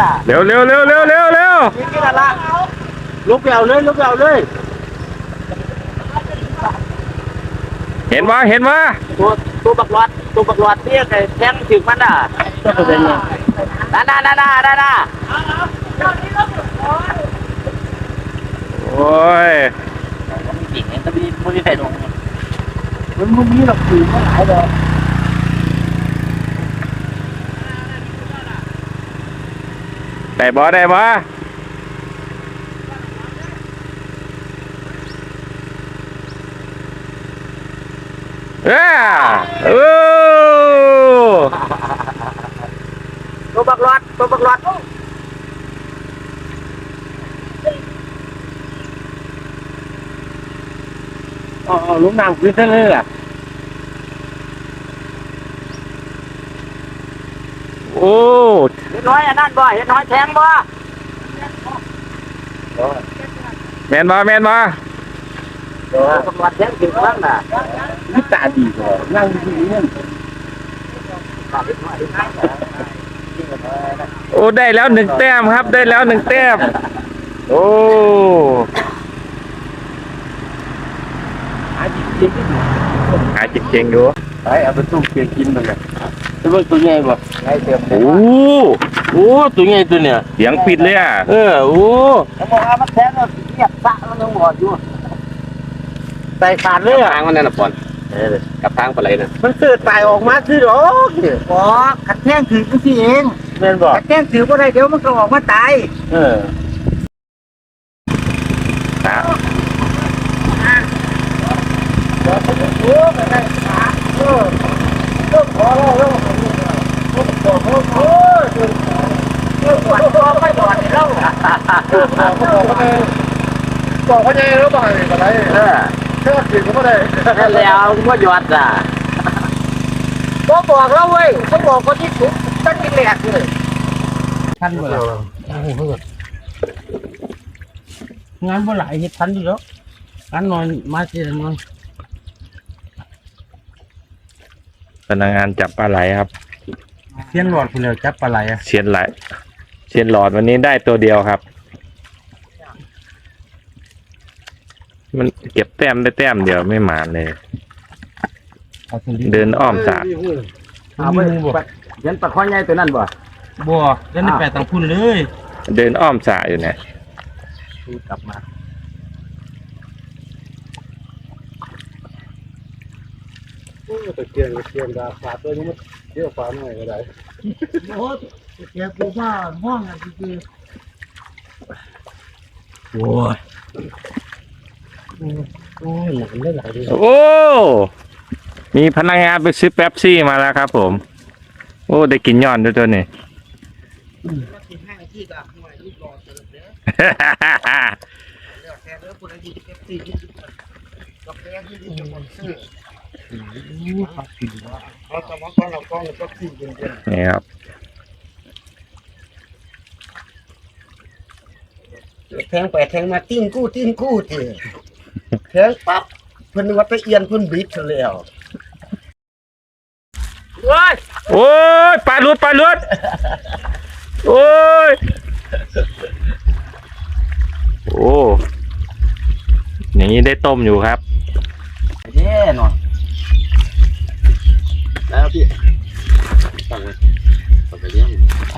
น่ะเร็วเร็วเร็วเร็วเร็วเร็วนี่นี่ละลุกไปเอาเลยลุกไปเอาเลย เห็นวะเห็นวะตัวตัวบักหลอดตัวบักหลอดเนี่ยไอ้แทงถึงมันน่ะนั่นน่ะนั่นน่ะนั่นน่ะโอ้ยจริงๆตะบีมันมีใส่ลงมันมันมีหรอกคือมันหลายดอก ได้บ่ได้บ่เอ้าโอ้ตัวบักหลอดตัวบักหลอดอ๋อลุงนางคือเท่าเลยอะ โอ้เห็นน้อยอันนั้นบ่เห็นน้อยแทงบ่แมนบ่แมนบ่ตัวบักหลอดแทงถึงมันน่ะนี่ตาดีกว่านั่งที่นี่โอ้ได้แล้วหนึ่งแต้มครับ ได้แล้วหนึ่งแต้ม โอ้หาจิตจริงที่อยู่หาจิตเก่งอยู่ ไปเอาไปต้มเกลือกินมันเลยจะว่าตัวใหญ่บ่ไอ้เต็มโอ้โอ้ตัวใหญ่ตัวเนี่ยเสียงปิดเลยอะเออโอ้แล้วบอกว่ามันแทงแล้วเงียบซะมันยังหมดอยู่ใส่ขาดเลยอะทางมันนั่นน่ะปอนกับทางปลาไหลน่ะมันเกิดตายออกมาคือดอกเนี่ยอ๋อขัดแทงถือพี่เองแม่นบ่ขัดแทงถือบ่ได้เดี๋ยวมันก็ออกมาตายเออโอ้ไปได้ ขาเออเออขอแล้วโอ้โหโอ้โหเออปวดตัวไม่ปวดแล้วบอกว่าใหญ่แล้วบ่ได้อะไรเออเชื่อถือก็บ่ได้แล้วก็หยอดอะก็บอกแล้วเว้ยเขาบอกคนที่ถูกตั้งแต่แรกเลยทันบ่ล่ะงานบ่หลายเฮ็ดทันอยู่แล้วงานนอยมาเสิน้อ พนักงานจับปลาไหลครับเทียนหลอดพุ่นแล้วจับปลาไหลอะเชียนไหลเชียนหลอดวันนี้ได้ตัวเดียวครับ มันเก็บแต้มได้แต้มเดียวไม่หมานเลย เอาถึงเดินอ้อมสระเอาไปบ่เห็นปลาข้อใหญ่ตัวนั้นบ่ บ่เล่นไปตังพุ่นเลย เดินอ้อมสระอยู่เนี่ย กลับมา ตะเกียงตะเกียงดาฝาตัวนี้มันเยอะฝาหน่อยก็ได้โอ้เจ็บกูว่าห้องอะคือโอ้ยโอ้ยหนังได้หลายดีโอ้ มีพนักงานไปซื้อแป๊บซี่มาแล้วครับผม โอ้ ได้กินย้อนด้วยตัวนี้ห้างที่กับห น่วยรูปหล่อเติมเด้อแล้วแค่เด้อคนอายุเจ็บสี่ยี่สิบกับแม่ที่ที่จะคนซื้อเราสมองก้อนเราก้อนก็ขี้เย็นนี่ครับแทงไปแทงมาติ้งกู้ติ้งกู้เถอะแทงปั๊บเพิ่นว่าตะเอียนเพิ่นบิดซะแล้วเว้ยโอ้ยปลาหลุดปลาหลุดโอ้ยโอ้อย่างนี้ได้ต้มอยู่ครับเด้หน่อย แล้วพี่ตั้งไว้ปลาไหลเลี้ยงข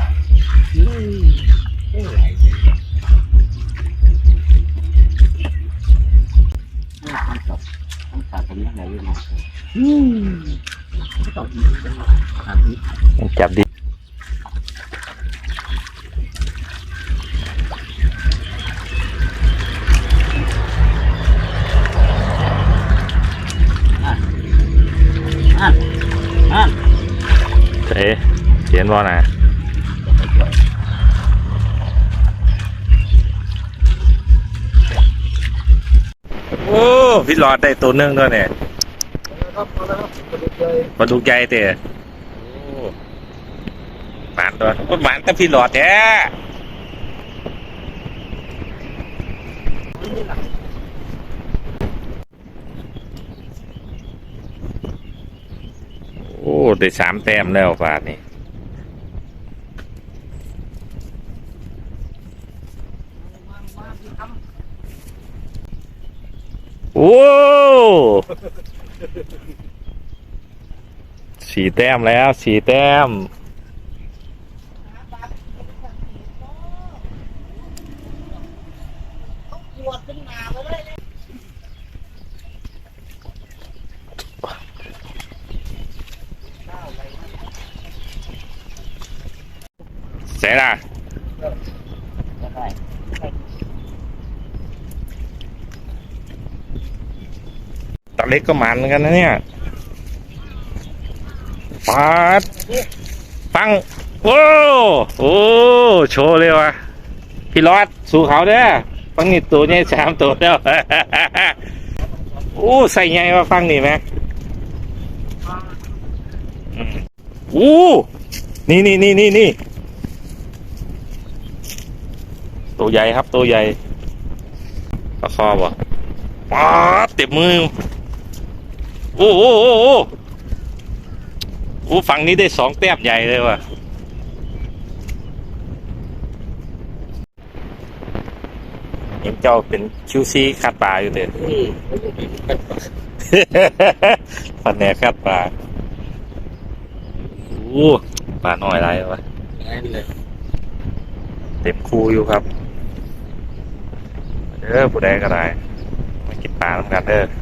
าดตรงนี้ไหนอยู่เนาะจับดี เขียนว่านะโอ้พี่หลอดได้ตัวนึงด้วยเนี่ยปลาดุกใหญ่เตะหมานตัวโอ้หมานแต่พี่หลอดแท้โอ้ ได้สามแต้มแล้วฝาดนี่ อ้สี่แต้มแล้วสี่แต้มปวดขึ้นมาไปเลยเสร็จละ เล็กก็มันเหมือนกันนะเนี่ยปาดฟังโอ้โอ้โชว์เลยวะพี่รอดสู่เขาเด้อฟังนี่ตัวนี้สามตัวแล้วโอ้ใส่ไงวะฟังนี่ไหมโอ้นี่นี่นี่นี่นี่ตัวใหญ่ครับตัวใหญ่ปลาคอบ่ป๊าดเต็มมือ โอ้โอ้โอ้โอ้โอ้ฝั่งนี้ได้สองแต้มใหญ่เลยว่ะเห็นเจ้าเป็นคิวซีคัดปลาอยู่เด็ดฟันแหนกคัดปลาโอ้ปลาน้อยไรวะเลยเต็มคูอยู่ครับเด้อผู้ใดก็ได้มากินปลาทำกันเด้อแผ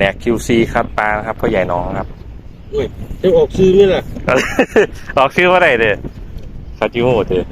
นก QC คัดปลานะครับพ่อใหญ่น้องครับจะออกซื้อนี่แหละออกชื่อว่าไรเด้อคาจิโมเด้อ